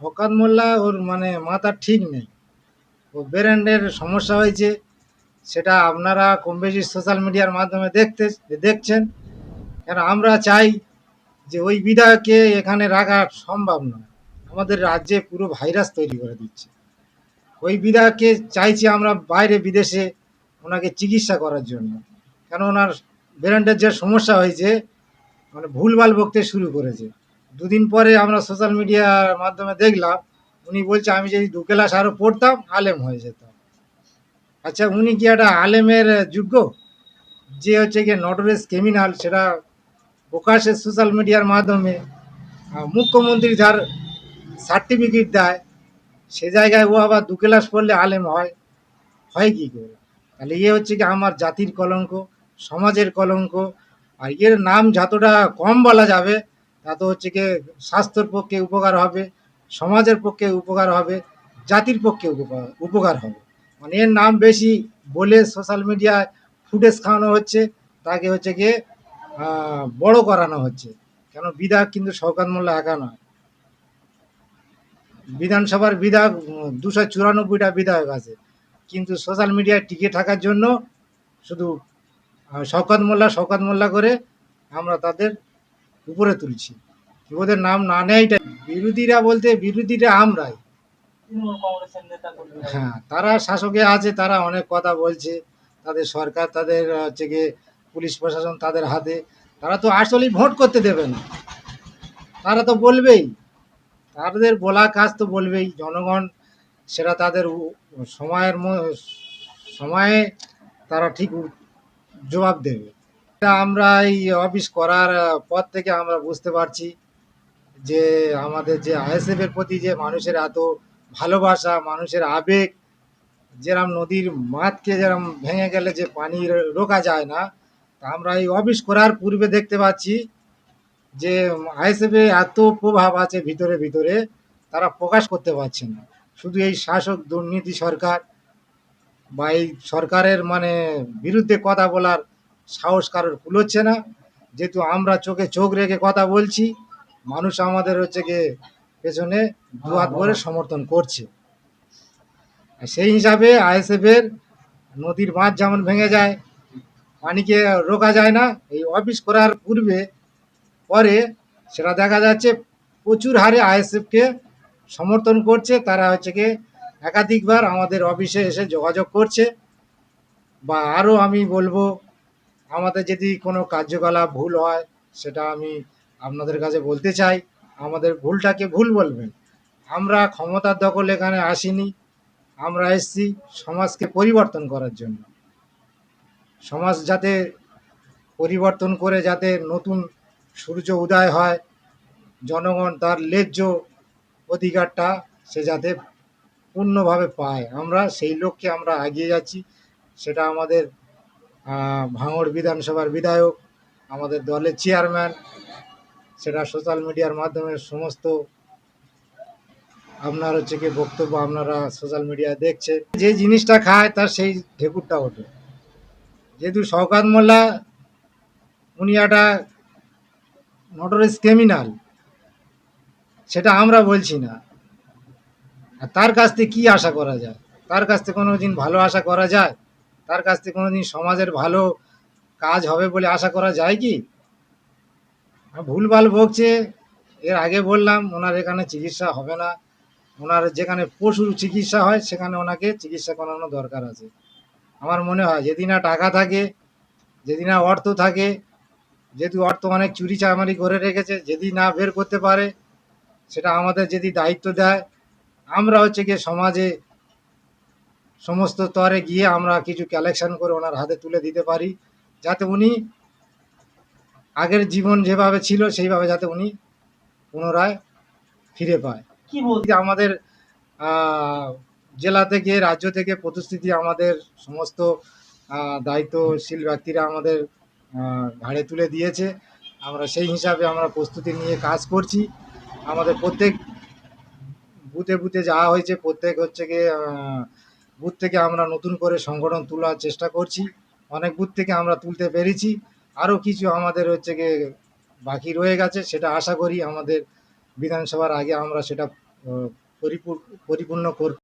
শকাত মোল্লা ওর মানে মাথা ঠিক নেই। ও ব্রেনের সমস্যা হয়েছে, সেটা আপনারা কম বেশি সোশ্যাল মিডিয়ার মাধ্যমে দেখতে, দেখছেন। কেন আমরা চাই যে ওই বিধায়ককে এখানে রাখা সম্ভব নয়। আমাদের রাজ্যে পুরো ভাইরাস তৈরি করে দিচ্ছে। ওই বিধায়ককে চাইছি আমরা বাইরে বিদেশে ওনাকে চিকিৎসা করার জন্য। কেন ওনার ব্রেনের যে সমস্যা হয়েছে মানে ভুলভাল বকতে শুরু করেছে। দুদিন পরে আমরা সোশ্যাল মিডিয়ার মাধ্যমে দেখলাম, উনি বলছে, আমি যদি দু ক্লাস আরও পড়তাম, আলেম হয়ে যেতাম। আচ্ছা উনি কি একটা আলেমের যোগ্য? যে হচ্ছে গিয়ে নটরেস ক্রিমিনাল সেটা প্রকাশ্যে সোশ্যাল মিডিয়ার মাধ্যমে মুখ্যমন্ত্রী যার সার্টিফিকেট দেয়, সে জায়গায় ও আবার দু ক্লাস পড়লে আলেম হয়। হয় কি করে? তাহলে ইয়ে হচ্ছে কি আমার জাতির কলঙ্ক, সমাজের কলঙ্ক, আর এর নাম যতটা কম বলা যাবে তত হচ্ছে কি স্বাস্থ্যর পক্ষে উপকার হবে, সমাজের পক্ষে উপকার হবে, জাতির পক্ষে উপকার উপকার হবে। মানে এর নাম বেশি বলে সোশ্যাল মিডিয়ায় ফুটেজ খাওয়ানো হচ্ছে, তাকে হচ্ছে গিয়ে বড় করানো হচ্ছে। কেন বিধায়ক কিন্তু শওকাত মোল্লা একা নয়। বিধানসভার বিধায়ক দুশো চুরানব্বইটা বিধায়ক আছে। কিন্তু সোশ্যাল মিডিয়ায় টিকে থাকার জন্য শুধু শওকত মোল্লা শওকত মোল্লা করে আমরা তাদের উপরে তুলছি। ওদের নাম না নেয়টাই বিরোধীরা বলতে বিরোধীরা আমরাই। হ্যাঁ তারা শাসকে আছে, তারা অনেক কথা বলছে। তাদের সরকার, তাদের হচ্ছে গিয়ে পুলিশ প্রশাসন তাদের হাতে। তারা তো আসলেই ভোট করতে দেবে না। তারা তো বলবেই। তাদের বলা কাজ তো বলবেই। জনগণ, সেটা তাদের সময়ের সময়ে তারা ঠিক জবাব দেবে। আমরা এই অফিস করার পর থেকে আমরা বুঝতে পারছি যে আমাদের যে আইএসএফ এর প্রতি যে মানুষের এত ভালোবাসা, মানুষের আবেগ, যেরম নদীর মাঠকে যেরম ভেঙে গেলে যে পানি রোকা যায় না, তা আমরা এই অফিস করার পূর্বে দেখতে পাচ্ছি যে আইএসএফ এত প্রভাব আছে ভিতরে ভিতরে তারা প্রকাশ করতে পারছে না। শুধু এই শাসক দুর্নীতি সরকার বা এই সরকারের মানে বিরুদ্ধে কথা বলার সাহস কারোর কুলোচ্ছে না। যেহেতু আমরা চোখে চোখ রেখে কথা বলছি, মানুষ আমাদের হচ্ছে গিয়ে পেছনে দুহাত ভরে সমর্থন করছে। সেই হিসাবে আইএসএফ এর নদীর বাঁধ যেমন ভেঙে যায়, পানিকে রোকা যায় না, এই অফিস করার পূর্বে পরে সেটা দেখা যাচ্ছে প্রচুর হারে আইএসএফকে সমর্থন করছে। তারা হচ্ছে কি একাধিকবার আমাদের অফিসে এসে যোগাযোগ করছে। বা আরও আমি বলব আমাদের যদি কোনো কার্যকলাপ ভুল হয়, সেটা আমি আপনাদের কাছে বলতে চাই। আমাদের ভুলটাকে ভুল বলবেন। আমরা ক্ষমতার দখল এখানে আসিনি। আমরা এসেছি সমাজকে পরিবর্তন করার জন্য। সমাজ যাতে পরিবর্তন করে যাতে নতুন সূর্য উদয় হয়, জনগণ তার ন্যায্য অধিকারটা সে যাতে পূর্ণভাবে পায়। আমরা সেই লক্ষ্যে আমরা এগিয়ে যাচ্ছি। সেটা আমাদের ভাঙড় বিধানসভার বিধায়ক, আমাদের দলের চেয়ারম্যান সেটা সোশ্যাল মিডিয়ার মাধ্যমে সমস্ত আপনার হচ্ছে কি বক্তব্য আপনারা সোশ্যাল মিডিয়ায় দেখছে যে জিনিসটা খায় তার সেই ঢেকুরটা ওঠে। যেহেতু শওকাত মোল্লা, উনি একটা নটরেস ক্রিমিনাল সেটা আমরা বলছি না। আর তার কাছ থেকে কী আশা করা যায়? তার কাছ থেকে কোনো দিন ভালো আশা করা যায়? তার কাছ থেকে কোনো দিন সমাজের ভালো কাজ হবে বলে আশা করা যায় কি? ভুলভাল বকছে এর আগে বললাম, ওনার এখানে চিকিৎসা হবে না। ওনার যেখানে পশুর চিকিৎসা হয়, সেখানে ওনাকে চিকিৎসা করানো দরকার আছে। আমার মনে হয় যদি না টাকা থাকে যদি না অর্থ থাকে, যেহেতু অর্থ অনেক চুরি চামারি করে রেখেছে, যদি না বের করতে পারে, সেটা আমাদের যদি দায়িত্ব দেয়, আমরা হচ্ছে গিয়ে সমাজে সমস্ত স্তরে গিয়ে আমরা কিছু কালেকশন করে ওনার হাতে তুলে দিতে পারি যাতে উনি আগের জীবন যেভাবে ছিল সেইভাবে যাতে উনি পুনরায় ফিরে পায়। কি বলতে আমাদের জেলা থেকে রাজ্য থেকে প্রতিশ্রুতি আমাদের সমস্ত দায়িত্বশীল ব্যক্তিরা আমাদের ঘাড়ে তুলে দিয়েছে। আমরা সেই হিসাবে আমরা প্রস্তুতি নিয়ে কাজ করছি। আমাদের প্রত্যেক বুথে বুথে যাওয়া হয়েছে। প্রত্যেক হচ্ছে গিয়ে বুথ থেকে আমরা নতুন করে সংগঠন তোলার চেষ্টা করছি। অনেক বুথ থেকে আমরা তুলতে পেরেছি। আরও কিছু আমাদের হচ্ছে গিয়ে বাকি রয়ে গেছে, সেটা আশা করি আমাদের বিধানসভার আগে আমরা সেটা পরিপূর্ণ করতে